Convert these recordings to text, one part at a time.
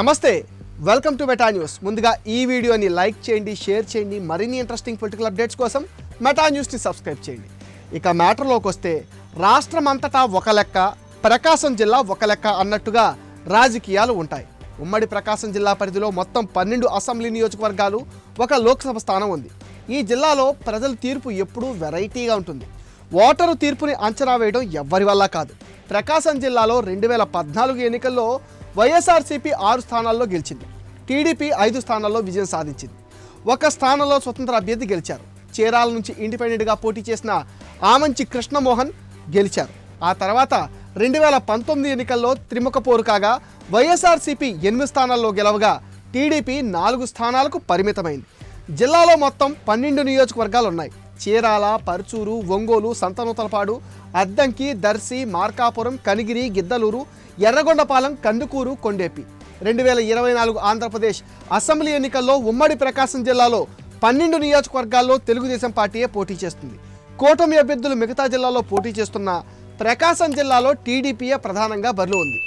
నమస్తే welcome to meta news ముందుగా ఈ వీడియోని లైక్ చేయండి షేర్ చేయండి మరిన్ని ఇంట్రెస్టింగ్ పొలిటికల్ అప్డేట్స్ కోసం మెటా న్యూస్ని సబ్స్క్రైబ్ చేయండి. ఇక మ్యాటర్లోకి వస్తే రాష్ట్రం అంతటా ఒక లెక్క ప్రకాశం జిల్లా ఒక లెక్క అన్నట్టుగా రాజకీయాలు ఉంటాయి. ఉమ్మడి ప్రకాశం జిల్లా పరిధిలో మొత్తం పన్నెండు అసెంబ్లీ నియోజకవర్గాలు ఒక లోక్సభ స్థానం ఉంది. ఈ జిల్లాలో ప్రజల తీర్పు ఎప్పుడూ వెరైటీగా ఉంటుంది. ఓటరు తీర్పుని అంచనా వేయడం ఎవ్వరి వల్ల కాదు. ప్రకాశం జిల్లాలో రెండు వేల పద్నాలుగు ఎన్నికల్లో వైఎస్ఆర్సీపీ ఆరు స్థానాల్లో గెలిచింది. టీడీపీ ఐదు స్థానాల్లో విజయం సాధించింది. ఒక స్థానంలో స్వతంత్ర అభ్యర్థి గెలిచారు. చీరాల నుంచి ఇండిపెండెంట్గా పోటీ చేసిన ఆమంచి కృష్ణమోహన్ గెలిచారు. ఆ తర్వాత రెండు వేల పంతొమ్మిది ఎన్నికల్లో త్రిముఖ పోరు కాగా వైఎస్ఆర్సీపీ ఎనిమిది స్థానాల్లో గెలవగా టీడీపీ నాలుగు స్థానాలకు పరిమితమైంది. జిల్లాలో మొత్తం పన్నెండు నియోజకవర్గాలు ఉన్నాయి చీరాల పరుచూరు ఒంగోలు సంతనూతలపాడు అద్దంకి దర్శి మార్కాపురం కనిగిరి గిద్దలూరు ఎర్రగొండపాలెం కందుకూరు కొండేపి. రెండు వేల ఇరవై నాలుగు ఆంధ్రప్రదేశ్ అసెంబ్లీ ఎన్నికల్లో ఉమ్మడి ప్రకాశం జిల్లాలో పన్నెండు నియోజకవర్గాల్లో తెలుగుదేశం పార్టీయే పోటీ చేస్తుంది. కూటమి అభ్యర్థులు మిగతా జిల్లాలో పోటీ చేస్తున్న ప్రకాశం జిల్లాలో టీడీపీయే ప్రధానంగా బరిలో ఉంది.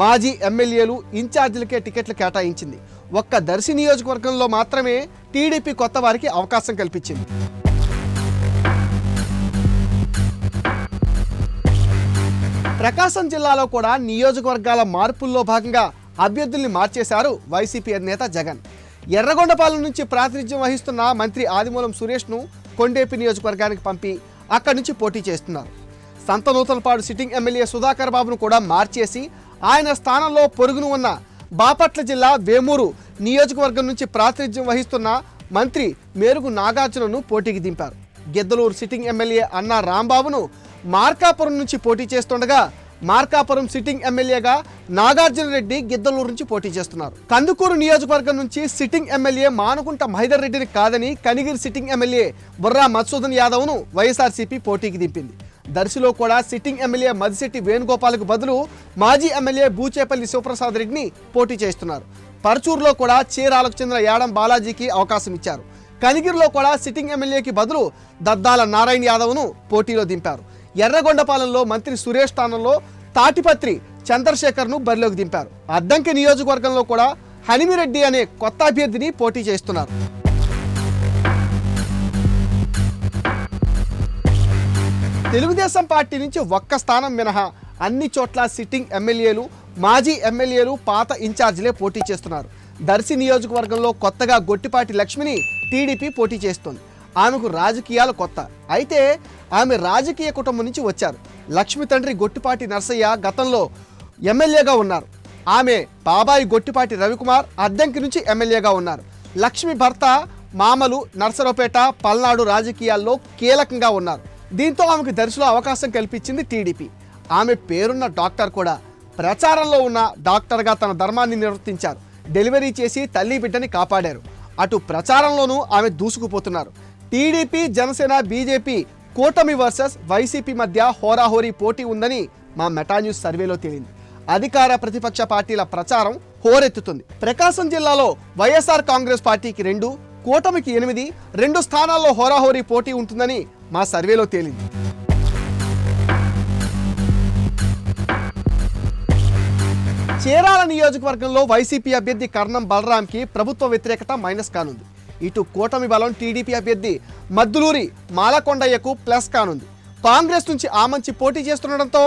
మాజీ ఎమ్మెల్యేలు ఇన్ఛార్జీలకే టికెట్లు కేటాయించింది. ఒక్క దర్శి నియోజకవర్గంలో మాత్రమే టీడీపీ కొత్త వారికి అవకాశం కల్పించింది. ప్రకాశం జిల్లాలో కూడా నియోజకవర్గాల మార్పుల్లో భాగంగా అభ్యర్థుల్ని మార్చేశారు వైసీపీ అధినేత జగన్. ఎర్రగొండపాలెం నుంచి ప్రాతినిధ్యం వహిస్తున్న మంత్రి ఆదిమూలం సురేష్ను కొండేపి నియోజకవర్గానికి పంపి అక్కడి నుంచి పోటీ చేస్తున్నారు. సంతనూతలపాడు సిట్టింగ్ ఎమ్మెల్యే సుధాకర్ బాబును కూడా మార్చేసి ఆయన స్థానంలో పొరుగును ఉన్న బాపట్ల జిల్లా వేమూరు నియోజకవర్గం నుంచి ప్రాతినిధ్యం వహిస్తున్న మంత్రి మేరుగు నాగార్జునను పోటీకి దింపారు. గిద్దలూరు సిట్టింగ్ ఎమ్మెల్యే అన్నా రాంబాబును మార్కాపురం నుంచి పోటీ చేస్తుండగా మార్కాపురం సిట్టింగ్ ఎమ్మెల్యేగా నాగార్జున రెడ్డి గిద్దలూరు నుంచి పోటీ చేస్తున్నారు. కందుకూరు నియోజకవర్గం నుంచి సిట్టింగ్ ఎమ్మెల్యే మానుకుంట మహిదర్ రెడ్డిని కాదని కనిగిరి సిట్టింగ్ ఎమ్మెల్యే బుర్రా మధుసూదన్ యాదవ్ను వైఎస్ఆర్సీపీ పోటీకి దింపింది. దర్శిలో కూడా సిట్టింగ్ ఎమ్మెల్యే మదిశెట్టి వేణుగోపాల్కు బదులు మాజీ ఎమ్మెల్యే బూచేపల్లి శివప్రసాద్ రెడ్డిని పోటీ చేస్తున్నారు. పరచూరులో కూడా చీరాలకు చెందిన యాడం బాలాజీకి అవకాశం ఇచ్చారు. కనిగిరిలో కూడా సిట్టింగ్ ఎమ్మెల్యేకి బదులు దద్దాల నారాయణ యాదవ్ను పోటీలో దింపారు. ఎర్రగొండపాలెంలో మంత్రి సురేష్ స్థానంలో తాటిపత్రి చంద్రశేఖర్ను బరిలోకి దింపారు. అద్దంకి నియోజకవర్గంలో కూడా హనిమిరెడ్డి అనే కొత్త అభ్యర్థిని పోటీ చేస్తున్నారు. తెలుగుదేశం పార్టీ నుంచి ఒక్క స్థానం మినహా అన్ని చోట్ల సిట్టింగ్ ఎమ్మెల్యేలు మాజీ ఎమ్మెల్యేలు పాత ఇన్ఛార్జీలే పోటీ చేస్తున్నారు. దర్శి నియోజకవర్గంలో కొత్తగా గొట్టిపాటి లక్ష్మిని టీడీపీ పోటీ చేస్తోంది. ఆమెకు రాజకీయాలు కొత్త. అయితే ఆమె రాజకీయ కుటుంబం నుంచి వచ్చారు. లక్ష్మి తండ్రి గొట్టిపాటి నర్సయ్య గతంలో ఎమ్మెల్యేగా ఉన్నారు. ఆమె బాబాయి గొట్టిపాటి రవికుమార్ అద్దంకి నుంచి ఎమ్మెల్యేగా ఉన్నారు. లక్ష్మి భర్త మామలు నర్సరావుపేట పల్నాడు రాజకీయాల్లో కీలకంగా ఉన్నారు. దీంతో ఆమెకు దర్శిలో అవకాశం కల్పించింది టీడీపీ. ఆమె పేరున్న డాక్టర్ కూడా ప్రచారంలో ఉన్న డాక్టర్గా తన ధర్మాన్ని నిర్వర్తించారు. డెలివరీ చేసి తల్లి బిడ్డని కాపాడారు. అటు ప్రచారంలోనూ ఆమె దూసుకుపోతున్నారు. టీడీపీ జనసేన బీజేపీ కూటమి వర్సెస్ వైసీపీ మధ్య హోరాహోరీ పోటీ ఉందని మా మెటా న్యూస్ సర్వేలో తేలింది. అధికార ప్రతిపక్ష పార్టీల ప్రచారం హోరెత్తుతుంది. ప్రకాశం జిల్లాలో వైఎస్ఆర్ కాంగ్రెస్ పార్టీకి రెండు కూటమికి ఎనిమిది రెండు స్థానాల్లో హోరాహోరీ పోటీ ఉంటుందని మా సర్వేలో తేలింది. చీరాల నియోజకవర్గంలో వైసీపీ అభ్యర్థి కర్ణం బలరాంకి ప్రభుత్వ వ్యతిరేకత మైనస్ కానుంది. ఇటు కూటమి బలం టీడీపీ అభ్యర్థి మద్దులూరి మాలకొండయ్యకు ప్లస్ కానుంది. కాంగ్రెస్ నుంచి ఆమంచి పోటీ చేస్తుండటంతో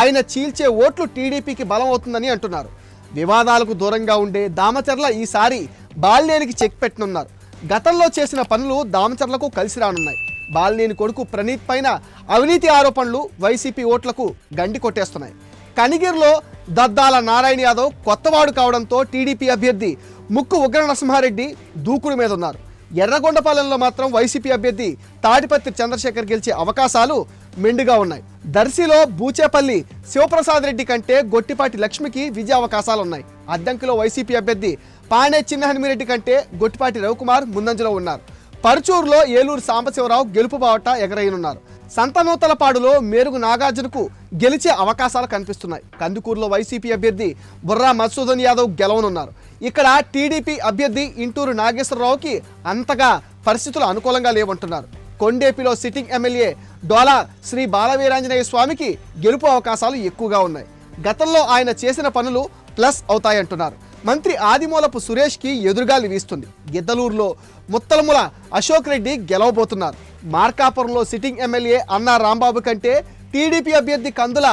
ఆయన చీల్చే ఓట్లు టీడీపీకి బలం అవుతుందని అంటున్నారు. వివాదాలకు దూరంగా ఉండే దామచర్ల ఈసారి బాలినేనికి చెక్ పెట్టనున్నారు. గతంలో చేసిన పనులు దామచర్లకు కలిసి రానున్నాయి. బాలినేని కొడుకు ప్రణీత్ పైన అవినీతి ఆరోపణలు వైసీపీ ఓట్లకు గండి కొట్టేస్తున్నాయి. కనిగిరిలో దద్దాల నారాయణ యాదవ్ కొత్తవాడు కావడంతో టీడీపీ అభ్యర్థి ముక్కు ఉగ్ర నరసింహారెడ్డి దూకుడు మీద ఉన్నారు ఎర్రగొండపాలెంలో మాత్రం వైసీపీ అభ్యర్థి తాడిపత్రి చంద్రశేఖర్ గెలిచే అవకాశాలు మెండుగా ఉన్నాయి. దర్శిలో బూచేపల్లి శివప్రసాద్ రెడ్డి కంటే గొట్టిపాటి లక్ష్మికి విజయ అవకాశాలు ఉన్నాయి అద్దంకిలో వైసీపీ అభ్యర్థి పానే చిన్నహనుమిరెడ్డి కంటే గొట్టిపాటి రవికుమార్ ముందంజలో ఉన్నారు. పరుచూరులో ఏలూరు సాంబశివరావు గెలుపు బావట ఎగరైనున్నారు సంతనూతలపాడులో మేరుగు నాగార్జునకు గెలిచే అవకాశాలు కనిపిస్తున్నాయి. కందుకూరులో వైసీపీ అభ్యర్థి బుర్రా మధుసూదన్ యాదవ్ గెలవనున్నారు. ఇక్కడ టీడీపీ అభ్యర్థి ఇంటూరు నాగేశ్వరరావుకి అంతగా పరిస్థితులు అనుకూలంగా లేవంటున్నారు. కొండేపిలో సిట్టింగ్ ఎమ్మెల్యే డోలా శ్రీ బాలవీరాంజనేయ స్వామికి గెలుపు అవకాశాలు ఎక్కువగా ఉన్నాయి. గతంలో ఆయన చేసిన పనులు ప్లస్ అవుతాయంటున్నారు. మంత్రి ఆదిమూలపు సురేష్కి ఎదురుగాలి వీస్తుంది. గిద్దలూరులో ముత్తలముల అశోక్ రెడ్డి గెలవబోతున్నారు. మార్కాపురంలో సిట్టింగ్ ఎమ్మెల్యే అన్నా రాంబాబు కంటే టీడీపీ అభ్యర్థి కందుల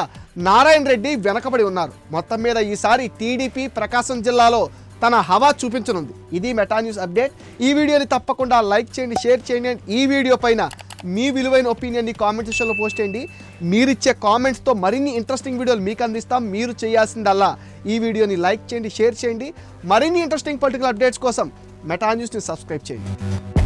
నారాయణ రెడ్డి వెనకబడి ఉన్నారు. మొత్తం మీద ఈసారి టీడీపీ ప్రకాశం జిల్లాలో తన హవా చూపించనుంది. ఇది మెటా న్యూస్ అప్డేట్. ఈ వీడియోని తప్పకుండా లైక్ చేయండి షేర్ చేయండి అండ్ ఈ వీడియో పైన మీ విలువైన ఒపీనియన్ని కామెంట్ సెక్షన్లో పోస్ట్ చేయండి. మీరిచ్చే కామెంట్స్తో మరిన్ని ఇంట్రెస్టింగ్ వీడియోలు మీకు అందిస్తాం. మీరు చేయాల్సిందల్లా ఈ వీడియోని లైక్ చేయండి షేర్ చేయండి. మరిన్ని ఇంట్రెస్టింగ్ పొలిటికల్ అప్డేట్స్ కోసం మెటా న్యూస్ని సబ్స్క్రైబ్ చేయండి.